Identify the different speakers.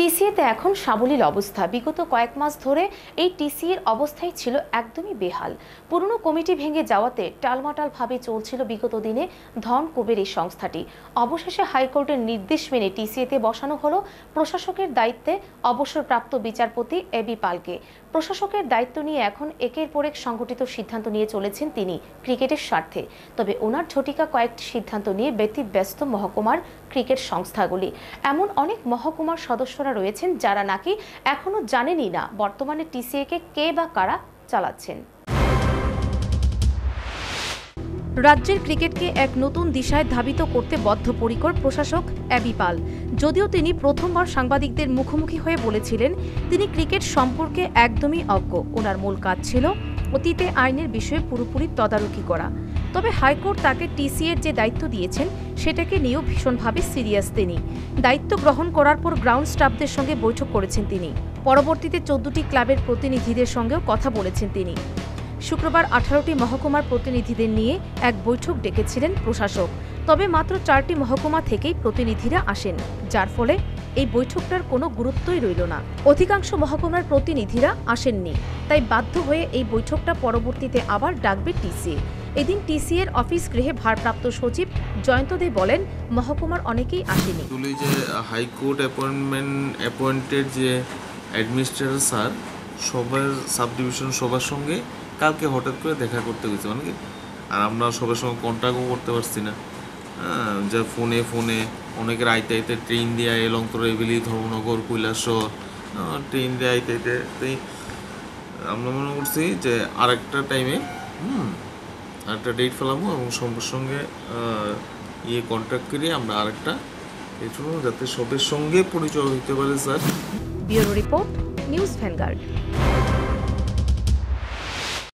Speaker 1: টিসিএতে এখন সাবলীল অবস্থা। বিগত কয়েক মাস ধরে এই টিসিএর অবস্থাই ছিল একদমই বেহাল। পুরনো কমিটি ভেঙে যাওয়াতে টালমাটালভাবে চলছিল বিগত দিনে ধন কুবের এই সংস্থাটি। অবশেষে হাইকোর্টের নির্দেশ মেনে টিসিএতে বসানো হলো প্রশাসকের দায়িত্বে অবসরপ্রাপ্ত বিচারপতি এবি পালকে। প্রশাসকের দায়িত্ব নিয়ে এখন একের পর এক সংগঠিত সিদ্ধান্ত নিয়ে চলেছেন তিনি ক্রিকেটের স্বার্থে। তবে ওনার ঝটিকা কয়েকটি সিদ্ধান্ত নিয়ে ব্যতিব্যস্ত মহকুমার ক্রিকেট সংস্থাগুলি। এমন অনেক মহকুমার সদস্যরা রয়েছেন, যারা নাকি এখনও জানেনই না বর্তমানে টিসিএ কে কে বা কারা চালাচ্ছেন। রাজ্যের ক্রিকেটকে এক নতুন দিশায় ধাবিত করতে বদ্ধপরিকর প্রশাসক অ্যাবি পাল। যদিও তিনি প্রথমবার সাংবাদিকদের মুখোমুখি হয়ে বলেছিলেন, তিনি ক্রিকেট সম্পর্কে একদমই অজ্ঞ। ওনার মূল কাজ ছিল অতীতে আইনের বিষয়ে পুরোপুরি তদারকি করা। তবে হাইকোর্ট তাকে টিসিএর যে দায়িত্ব দিয়েছেন, সেটাকে নিয়েও ভীষণভাবে সিরিয়াস তিনি। দায়িত্ব গ্রহণ করার পর গ্রাউন্ড স্টাফদের সঙ্গে বৈঠক করেছেন তিনি। পরবর্তীতে চোদ্দটি ক্লাবের প্রতিনিধিদের সঙ্গেও কথা বলেছেন তিনি। শুক্রবার আঠারোটি মহকুমার প্রতিনিধিদের নিয়ে এক বৈঠক ডেকেছিলেন প্রশাসক। তবে মাত্র চারটি মহকুমা থেকেই প্রতিনিধিরা আসেন, যার ফলে এই বৈঠকটার কোনো গুরুত্বই রইল না। অধিকাংশ মহকুমার প্রতিনিধিরা আসেননি, তাই বাধ্য হয়ে এই বৈঠকটা পরবর্তীতে আবার ডাকবে টিসি এদিন টিসি এর অফিস গৃহে ভারপ্রাপ্ত সচিব জয়ন্ত দে বলেন, মহকুমার অনেকেই আসেনি।
Speaker 2: যে হাইকোর্ট অ্যাপয়েন্টমেন্ট অ্যাপয়েন্টেড যে অ্যাডমিনিস্ট্রেটর স্যার, সবার সাব ডিভিশন সবার সঙ্গে কালকে হঠাৎ করে দেখা করতে গেছে। মানে কি? আর আমরা সবার সঙ্গে কন্ট্যাক্টও করতে পারছি না। যা ফোনে ফোনে অনেকের আইতে আইতে ট্রেন দিয়ে এলং তরেবিলি ধর্মনগর, কৈলাসর ট্রেন দিয়ে আইতে আইতে আমরা মনে করছি যে আরেকটা টাইমে হুম আরেকটা ডেট ফেলাবো এবং সঙ্গে সঙ্গে ইয়ে কন্ট্যাক্ট করে আমরা আরেকটা এর জন্য যাতে সবের সঙ্গে পরিচয় হতে পারে, sir.
Speaker 1: Bureau report, news Vanguard.